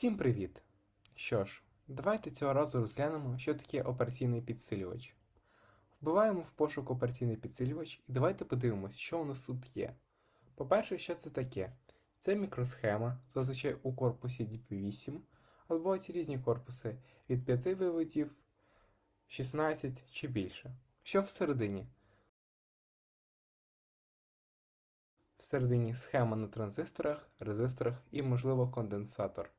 Всім привіт! Що ж, давайте цього разу розглянемо, що таке операційний підсилювач. Вбиваємо в пошук операційний підсилювач і давайте подивимось, що у нас тут є. По-перше, що це таке? Це мікросхема, зазвичай у корпусі DP8, або ці різні корпуси від 5 виводів, 16 чи більше. Що всередині? Всередині схема на транзисторах, резисторах і, можливо, конденсатор.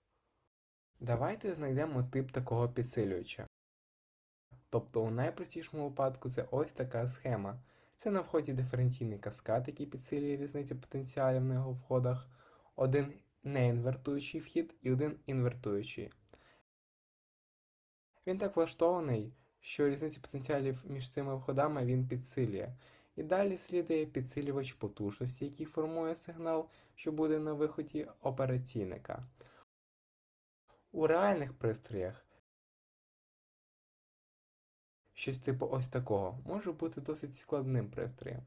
Давайте знайдемо тип такого підсилювача. Тобто, у найпростішому випадку це ось така схема. Це на вході диференційний каскад, який підсилює різницю потенціалів на його входах, один неінвертуючий вхід і один інвертуючий. Він так влаштований, що різницю потенціалів між цими входами він підсилює. І далі слідує підсилювач потужності, який формує сигнал, що буде на виході операційника. У реальних пристроях щось типу ось такого може бути досить складним пристроєм.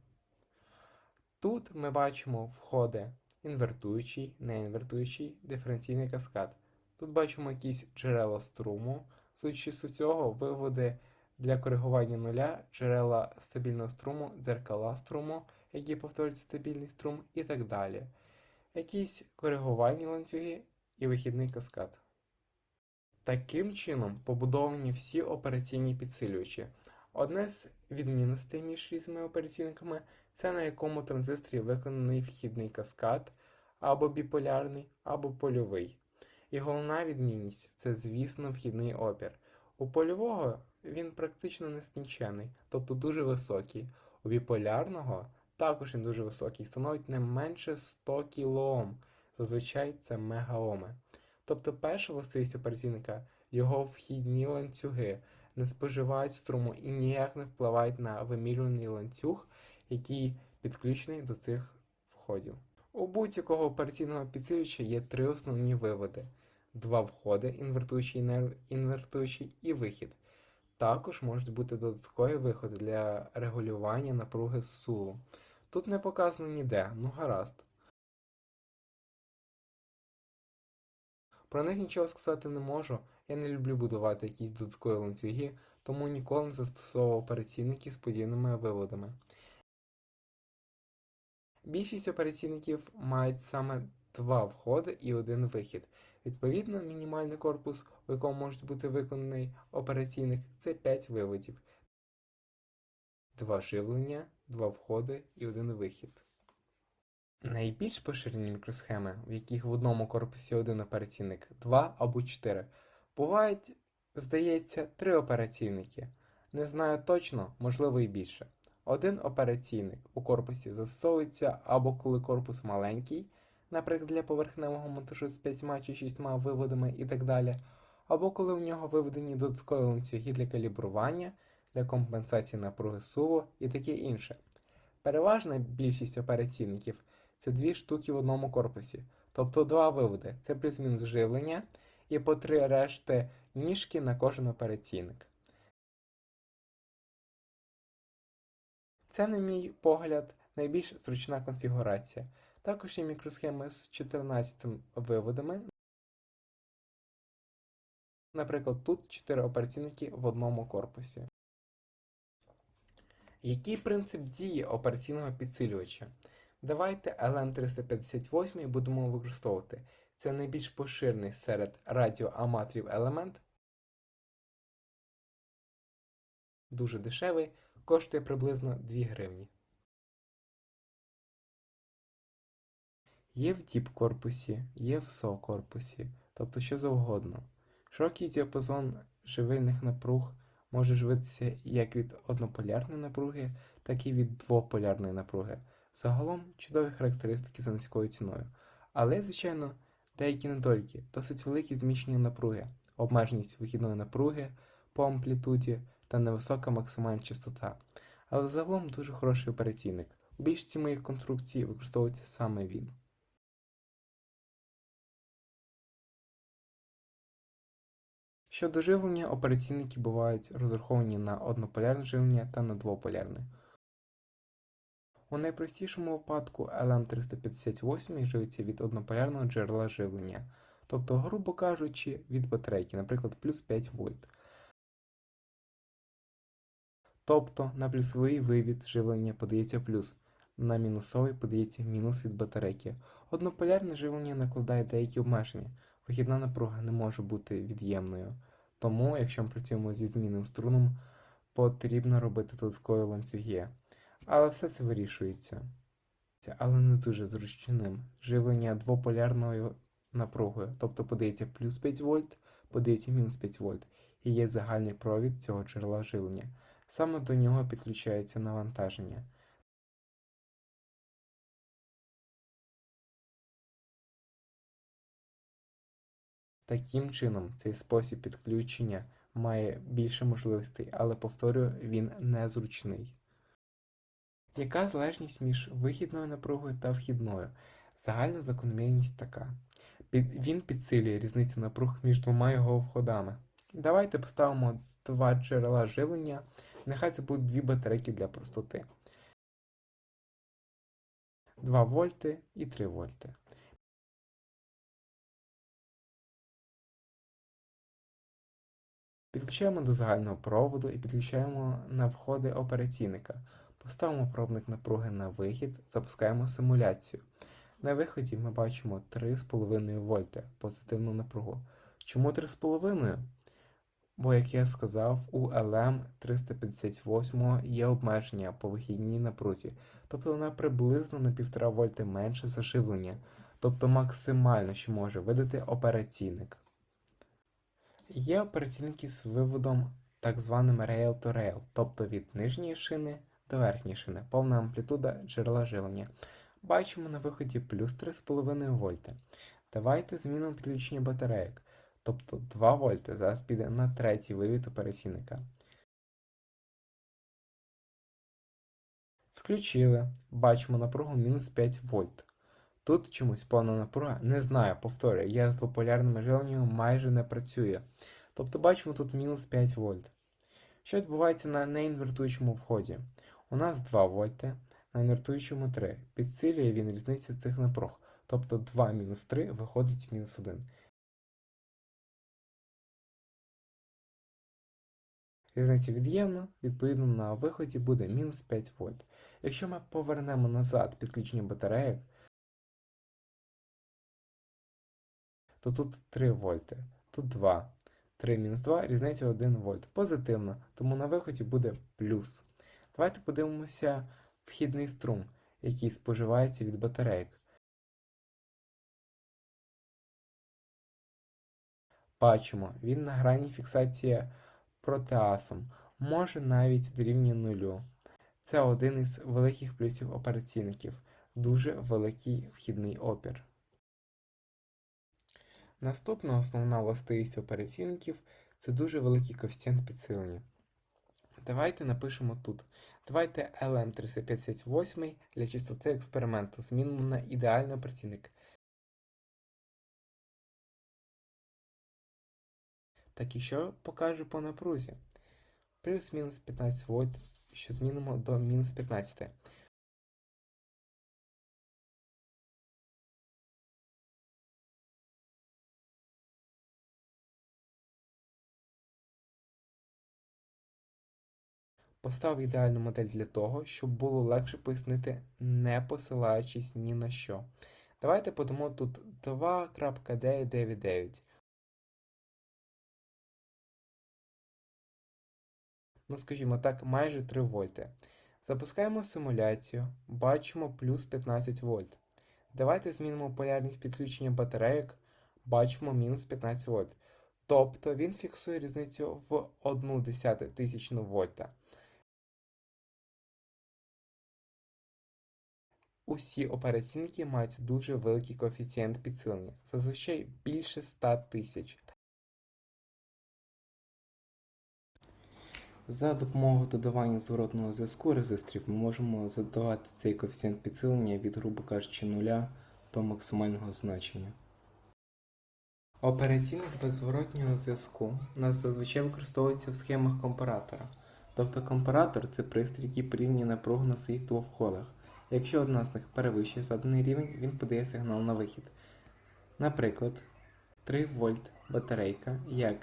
Тут ми бачимо входи інвертуючий, неінвертуючий, диференційний каскад. Тут бачимо якісь джерела струму, судячи з цього, виводи для коригування нуля, джерела стабільного струму, дзеркала струму, які повторюють стабільний струм, і так далі. Якісь коригувальні ланцюги і вихідний каскад. Таким чином побудовані всі операційні підсилювачі. Одне з відмінностей між різними операційниками це на якому транзисторі виконаний вхідний каскад, або біполярний, або польовий. І головна відмінність це, звісно, вхідний опір. У польового він практично нескінчений, тобто дуже високий. У біполярного також він дуже високий, становить не менше 100 кОм, зазвичай це мегаоми. Тобто перша властивість операційника його вхідні ланцюги не споживають струму і ніяк не впливають на вимірюваний ланцюг, який підключений до цих входів. У будь-якого операційного підсилювача є три основні виводи: два входи, інвертуючий і неінвертуючий, і вихід. Також можуть бути додаткові виходи для регулювання напруги зсуву. Тут не показано ніде, ну гаразд. Про них нічого сказати не можу, я не люблю будувати якісь додаткові ланцюги, тому ніколи не застосовував операційники з подібними виводами. Більшість операційників мають саме два входи і один вихід. Відповідно, мінімальний корпус, у якому може бути виконаний операційник, це 5 виводів, два живлення, два входи і один вихід. Найбільш поширені мікросхеми, в яких в одному корпусі один операційник, 2 або 4, бувають, здається, три операційники. Не знаю точно, можливо і більше. Один операційник у корпусі застосовується або коли корпус маленький, наприклад, для поверхневого монтажу з 5 чи 6 виводами і так далі, або коли в нього виведені додаткові ланцюги для калібрування, для компенсації напруги суву і таке інше. Переважна більшість операційників це дві штуки в одному корпусі, тобто два виводи це плюс-мінус живлення і по три решти ніжки на кожен операційник. Це, на мій погляд, найбільш зручна конфігурація. Також є мікросхеми з 14 виводами. Наприклад, тут 4 операційники в одному корпусі. Який принцип дії операційного підсилювача? Давайте LM358 будемо використовувати. Це найбільш поширений серед радіоаматорів елемент. Дуже дешевий, коштує приблизно 2 гривні. Є в діп корпусі, є в СО корпусі, тобто що завгодно. Широкий діапазон живильних напруг може живитися як від однополярної напруги, так і від двополярної напруги. Загалом чудові характеристики за низькою ціною. Але, звичайно, деякі недоліки, досить великі зміщення напруги, обмеженість вихідної напруги по амплітуді та невисока максимальна частота. Але загалом дуже хороший операційник. У більшості моїх конструкцій використовується саме він. Щодо живлення, операційники бувають розраховані на однополярне живлення та на двополярне. У найпростішому випадку LM358 живиться від однополярного джерела живлення, Тобто, грубо кажучи, від батарейки, наприклад, плюс 5 вольт. Тобто на плюсовий вивід живлення подається плюс, на мінусовий подається мінус від батарейки. Однополярне живлення накладає деякі обмеження. Вихідна напруга не може бути від'ємною. Тому, якщо ми працюємо зі змінним струном, потрібно робити додаткові ланцюги. Але все це вирішується. Але не дуже зручним. Живлення двополярною напругою, тобто подається плюс 5 вольт, подається мінус 5 вольт, і є загальний провід цього джерела живлення. Саме до нього підключається навантаження. Таким чином, цей спосіб підключення має більше можливостей, але повторюю, він незручний. Яка залежність між вихідною напругою та вхідною? Загальна закономірність така. Він підсилює різницю напруг між двома його входами. Давайте поставимо два джерела живлення. Нехай це будуть дві батарейки для простоти. 2 вольти і 3 вольти. Підключаємо до загального проводу і підключаємо на входи операційника. Поставимо пробник напруги на вихід, запускаємо симуляцію. На виході ми бачимо 3,5 вольти позитивну напругу. Чому 3,5? Бо, як я сказав, у LM358 є обмеження по вихідній напрузі, тобто вона приблизно на 1,5 вольти менше за живлення, тобто максимально, що може видати операційник. Є операційники з виводом так званим rail-to-rail, тобто від нижньої шини до верхньої шини, повна амплітуда джерела живлення. Бачимо на виході плюс 3,5 вольти. Давайте змінимо підключення батарейок, тобто 2 вольти зараз піде на третій вивід операційника. Включили, бачимо напругу мінус 5 вольт. Тут чомусь повна напруга, не знаю, повторюю, я з двополярним живленням майже не працює. Тобто бачимо тут мінус 5 вольт. Що відбувається на неінвертуючому вході? У нас 2 вольти, на інвертуючому 3. Підсилює він різницю цих напруг. Тобто 2 мінус 3 виходить мінус 1. Різниця від'ємна, відповідно на виході буде мінус 5 вольт. Якщо ми повернемо назад підключення батареїк, то тут 3 вольти, тут 2. 3 мінус 2, різниця 1 вольт. Позитивно, тому на виході буде плюс. Давайте подивимося вхідний струм, який споживається від батарейок. Бачимо, він на грані фіксації протеасом, може навіть дорівнює нулю. Це один із великих плюсів операційників, дуже великий вхідний опір. Наступна основна властивість операційників це дуже великий коефіцієнт підсилення. Давайте напишемо тут. Давайте LM358 для чистоти експерименту змінимо на ідеальний працівник. Так і що покаже по напрузі? Плюс-мінус 15 вольт, що змінимо до мінус 15. Поставив ідеальну модель для того, щоб було легше пояснити, не посилаючись ні на що. Давайте подамо тут 2.999. Ну, скажімо так, майже 3 вольти. Запускаємо симуляцію, бачимо плюс 15 вольт. Давайте змінимо полярність підключення батарейок, бачимо мінус 15 вольт. Тобто він фіксує різницю в 1 тисячну вольта. Усі операційники мають дуже великий коефіцієнт підсилення, зазвичай більше 100 тисяч. За допомогою додавання зворотного зв'язку резисторів ми можемо задавати цей коефіцієнт підсилення від, грубо кажучи, нуля до максимального значення. Операційник без зворотнього зв'язку у нас зазвичай використовується в схемах компаратора. Тобто компаратор це пристрій, який порівнює напругу на своїх двох входах. Якщо одна з них перевищує заданий рівень, він подає сигнал на вихід. Наприклад, 3 вольт батарейка як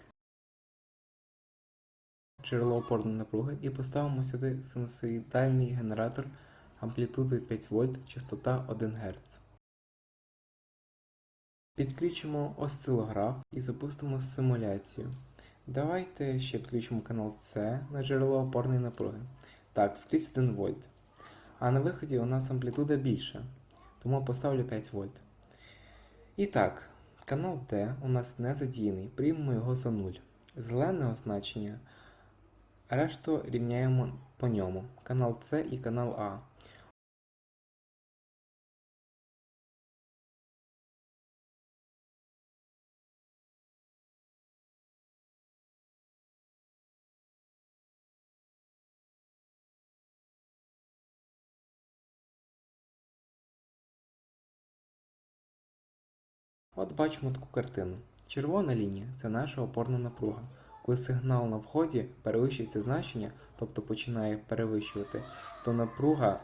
джерело опорної напруги і поставимо сюди синусоїдальний генератор амплітудою 5 вольт, частота 1 Гц. Підключимо осцилограф і запустимо симуляцію. Давайте ще підключимо канал С на джерело опорної напруги. Так, скрізь 1 вольт. А на виході у нас амплітуда більша, тому поставлю 5 вольт. І так, канал Т у нас не задіяний, приймемо його за 0. Зелене означення, решту рівняємо по ньому. Канал С і канал А. От бачимо таку картину. Червона лінія це наша опорна напруга. Коли сигнал на вході перевищує це значення, тобто починає перевищувати, то напруга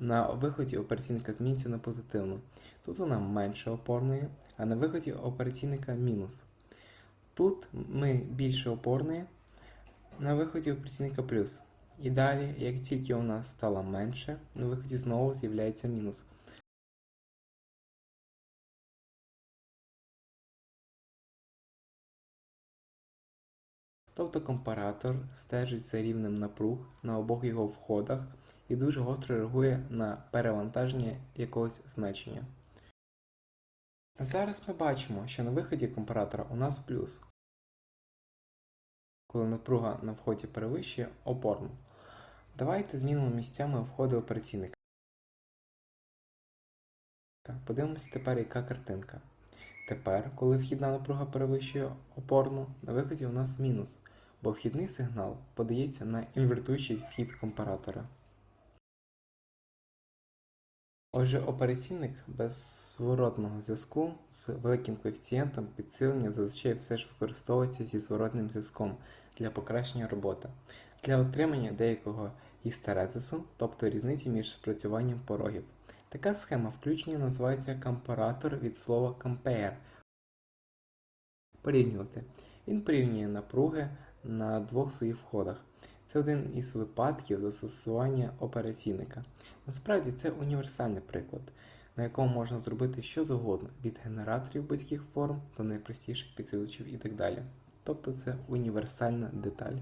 на виході операційника зміниться на позитивну. Тут вона менше опорної, а на виході операційника мінус. Тут ми більше опорної, на виході операційника плюс. І далі, як тільки у нас стало менше, на виході знову з'являється мінус. Тобто компаратор стежить за рівнем напруг на обох його входах і дуже гостро реагує на перевантаження якогось значення. Зараз ми бачимо, що на виході компаратора у нас плюс, коли напруга на вході перевищує опорну. Давайте змінимо місцями входи операційника. Подивимося тепер, яка картинка. Тепер, коли вхідна напруга перевищує опорну, на виході у нас мінус, бо вхідний сигнал подається на інвертуючий вхід компаратора. Отже, операційник без зворотного зв'язку з великим коефіцієнтом підсилення зазвичай все ж використовується зі зворотним зв'язком для покращення роботи, для отримання деякого істерезису, тобто різниці між спрацюванням порогів. Така схема включення називається компаратор від слова compare. Порівнювати. Він порівнює напруги на двох своїх входах. Це один із випадків застосування операційника. Насправді це універсальний приклад, на якому можна зробити що завгодно від генераторів будь-яких форм до найпростіших підсиличів і так далі. Тобто це універсальна деталь.